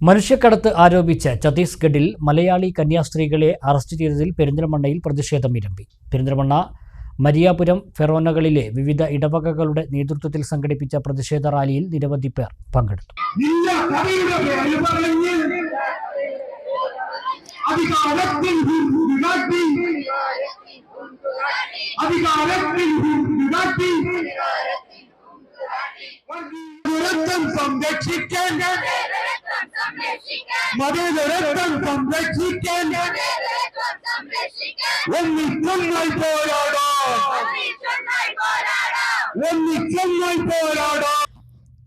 മനുഷ്യക്കടത്ത് ആരോപിച്ച് ഛത്തീസ്ഗഡിൽ മലയാളി കന്യാസ്ത്രീകളെ അറസ്റ്റ് ചെയ്തതിൽ പെരിന്തൽമണ്ണയിൽ പ്രതിഷേധം ഇരമ്പി പെരിന്തൽമണ്ണ മരിയാപുരം ഫെറോനകളിലെ വിവിധ ഇടവകകളുടെ നേതൃത്വത്തിൽ സംഘടിപ്പിച്ച പ്രതിഷേധ റാലിയിൽ നിരവധി പേർ പങ്കെടുത്തു. ഇല്ല മതേതരത്വം സംരക്ഷിക്കാൻ ഒന്നിച്ചൊന്നായി പോരാടാം. ഒന്നിച്ചൊന്നായി പോരാടാം.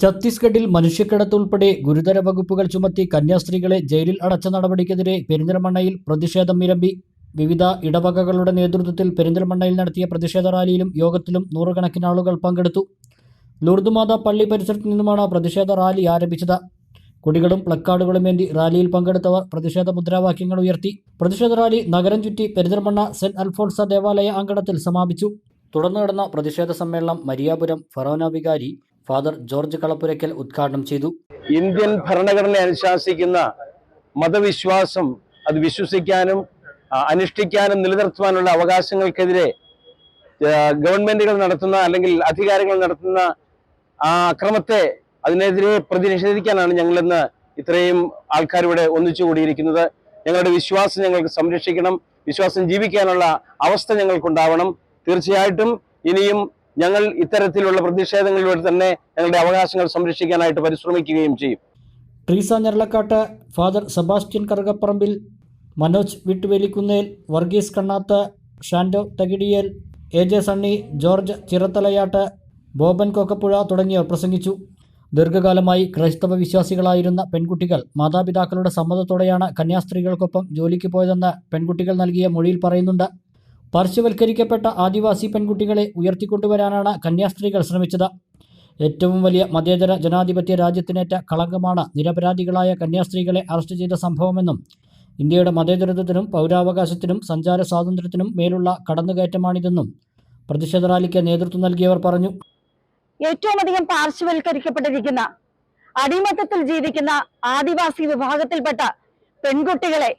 ഛത്തീസ്ഗഡിൽ മനുഷ്യക്കടത്ത് ഉൾപ്പെടെ ഗുരുതര വകുപ്പുകൾ ചുമത്തി കന്യാസ്ത്രീകളെ ജയിലിൽ അടച്ച നടപടിക്കെതിരെ പെരിന്തൽമണ്ണയിൽ പ്രതിഷേധം ഇരമ്പി വിവിധ ഇടവകകളുടെ നേതൃത്വത്തിൽ പെരിന്തൽമണ്ണയിൽ നടത്തിയ പ്രതിഷേധ റാലിയിലും യോഗത്തിലും നൂറുകണക്കിന് ആളുകൾ പങ്കെടുത്തു. ലൂർദുമാത പള്ളി പരിസരത്ത് നിന്നുമാണ് പ്രതിഷേധ റാലി ആരംഭിച്ചത്. കൊടികളും പ്ലക്കാർഡുകളും വേണ്ടി റാലിയിൽ പങ്കെടുത്തവർ പ്രതിഷേധ മുദ്രാവാക്യങ്ങൾ ഉയർത്തി. പ്രതിഷേധ റാലി നഗരം ചുറ്റി പെരിന്തൽമണ്ണ സെന്റ് അൽഫോൺസ ദേവാലയ അങ്കണത്തിൽ സമാപിച്ചു. തുടർന്ന് നടന്ന പ്രതിഷേധ സമ്മേളനം മരിയാപുരം ഫറോന വികാരി ഫാദർ ജോർജ് കളപ്പുരയ്ക്കൽ ഉദ്ഘാടനം ചെയ്തു. ഇന്ത്യൻ ഭരണഘടന അനുശാസിക്കുന്ന മതവിശ്വാസം അത് വിശ്വസിക്കാനും അനുഷ്ഠിക്കാനും നിലനിർത്തുവാനുള്ള അവകാശങ്ങൾക്കെതിരെ ഗവൺമെന്റുകൾ നടത്തുന്ന അല്ലെങ്കിൽ അധികാരങ്ങൾ നടത്തുന്ന ആ അക്രമത്തെ അതിനെതിരെ പ്രതിനിഷേധിക്കാനാണ് ഞങ്ങൾ ഇന്ന് ഇത്രയും ആൾക്കാരിവിടെ ഒന്നിച്ചു കൂടിയിരിക്കുന്നത്. ഞങ്ങളുടെ വിശ്വാസം ഞങ്ങൾക്ക് സംരക്ഷിക്കണം. വിശ്വാസം ജീവിക്കാനുള്ള അവസ്ഥ ഞങ്ങൾക്കുണ്ടാവണം. തീർച്ചയായിട്ടും ഇനിയും ഞങ്ങൾ ഇത്തരത്തിലുള്ള പ്രതിഷേധങ്ങളിലൂടെ തന്നെ ഞങ്ങളുടെ അവകാശങ്ങൾ സംരക്ഷിക്കാനായിട്ട് പരിശ്രമിക്കുകയും ചെയ്യും. Treesa Njeralakkattu father Sebastian Karukaparambil Manoj Vittuvelikkunnel Varghese Kannath Shando Thakidiyel A J Sunny George Chirathalayattu Boban Kokkappuzha തുടങ്ങിയവർ പ്രസംഗിച്ചു. ദീർഘകാലമായി ക്രൈസ്തവ വിശ്വാസികളായിരുന്ന പെൺകുട്ടികൾ മാതാപിതാക്കളുടെ സമ്മതത്തോടെയാണ് കന്യാസ്ത്രീകൾക്കൊപ്പം ജോലിക്ക് പോയതെന്ന് പെൺകുട്ടികൾ നൽകിയ മൊഴിയിൽ പറയുന്നുണ്ട്. പാർശ്വവൽക്കരിക്കപ്പെട്ട ആദിവാസി പെൺകുട്ടികളെ ഉയർത്തിക്കൊണ്ടുവരാനാണ് കന്യാസ്ത്രീകൾ ശ്രമിച്ചത്. ഏറ്റവും വലിയ മതേതര ജനാധിപത്യ രാജ്യത്തിനേറ്റ കളങ്കമാണ് നിരപരാധികളായ കന്യാസ്ത്രീകളെ അറസ്റ്റ് ചെയ്ത സംഭവമെന്നും ഇന്ത്യയുടെ മതേതരത്വത്തിനും പൗരാവകാശത്തിനും സഞ്ചാര സ്വാതന്ത്ര്യത്തിനും മേലുള്ള കടന്നുകയറ്റമാണിതെന്നും പ്രതിഷേധ റാലിക്ക് നേതൃത്വം നൽകിയവർ പറഞ്ഞു. ഏറ്റവും അധികം പാർശ്വവൽക്കരിക്കപ്പെട്ടിരിക്കുന്ന അടിമത്തത്തിൽ ജീവിക്കുന്ന ആദിവാസി വിഭാഗത്തിൽപ്പെട്ട പെൺകുട്ടികളെ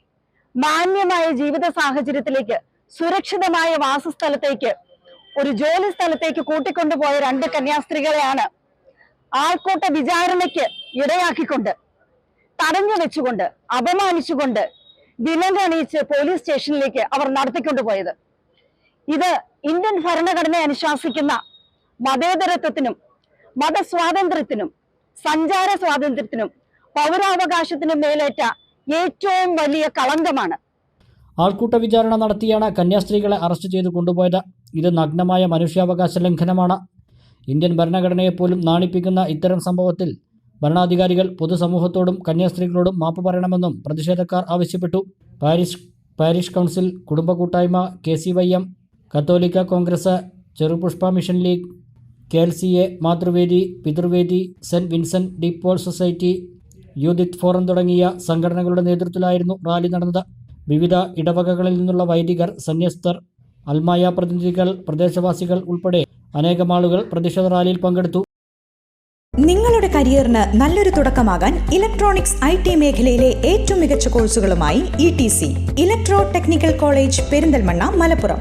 മാന്യമായ ജീവിത സാഹചര്യത്തിലേക്ക് സുരക്ഷിതമായ വാസസ്ഥലത്തേക്ക് ഒരു ജോലി സ്ഥലത്തേക്ക് കൂട്ടിക്കൊണ്ടുപോയ രണ്ട് കന്യാസ്ത്രീകളെയാണ് ആൾക്കൂട്ട വിചാരണയ്ക്ക് ഇടയാക്കിക്കൊണ്ട് തടഞ്ഞു വെച്ചുകൊണ്ട് അപമാനിച്ചുകൊണ്ട് വിലങ്ങണിയിച്ച് പോലീസ് സ്റ്റേഷനിലേക്ക് അവർ നടത്തിക്കൊണ്ടുപോയത്. ഇത് ഇന്ത്യൻ ഭരണഘടന അനുശാസിക്കുന്ന മതേതരത്വത്തിനും മതസ്വാതന്ത്ര്യത്തിനും സഞ്ചാര സ്വാതന്ത്ര്യത്തിനും പൗരാവകാശത്തിനും മേലേറ്റ ഏറ്റവും വലിയ കളങ്കമാണ്. ആൾക്കൂട്ട വിചാരണ നടത്തിയാണ് കന്യാസ്ത്രീകളെ അറസ്റ്റ് ചെയ്ത് കൊണ്ടുപോയത്. ഇത് നഗ്നമായ മനുഷ്യാവകാശ ലംഘനമാണ്. ഇന്ത്യൻ ഭരണഘടനയെപ്പോലും നാണിപ്പിക്കുന്ന ഇത്തരം സംഭവത്തിൽ ഭരണാധികാരികൾ പൊതുസമൂഹത്തോടും കന്യാസ്ത്രീകളോടും മാപ്പ് പറയണമെന്നും പ്രതിഷേധക്കാർ ആവശ്യപ്പെട്ടു. പാരീഷ് പാരീഷ് കൗൺസിൽ കുടുംബ കൂട്ടായ്മ കെ സി വൈ എം കത്തോലിക്ക Congress Cherupushpa mission league K L C A Mathruvedi പിതൃവേദി saint Vincent de Paul society youth forum തുടങ്ങിയ സംഘടനകളുടെ നേതൃത്വത്തിലായിരുന്നു റാലി നടന്നത്. വിവിധ ഇടവകകളിൽ നിന്നുള്ള വൈദികർ സന്യസ്തർ അൽമായ പ്രതിനിധികൾ പ്രദേശവാസികൾ ഉൾപ്പെടെ അനേകം ആളുകൾ പ്രതിഷേധ റാലിയിൽ പങ്കെടുത്തു. നിങ്ങളുടെ കരിയറിന് നല്ലൊരു തുടക്കമാകാൻ ഇലക്ട്രോണിക്സ് ഐ ടി മേഖലയിലെ ഏറ്റവും മികച്ച കോഴ്സുകളുമായി E T C electro technical college Perinthalmanna Malappuram.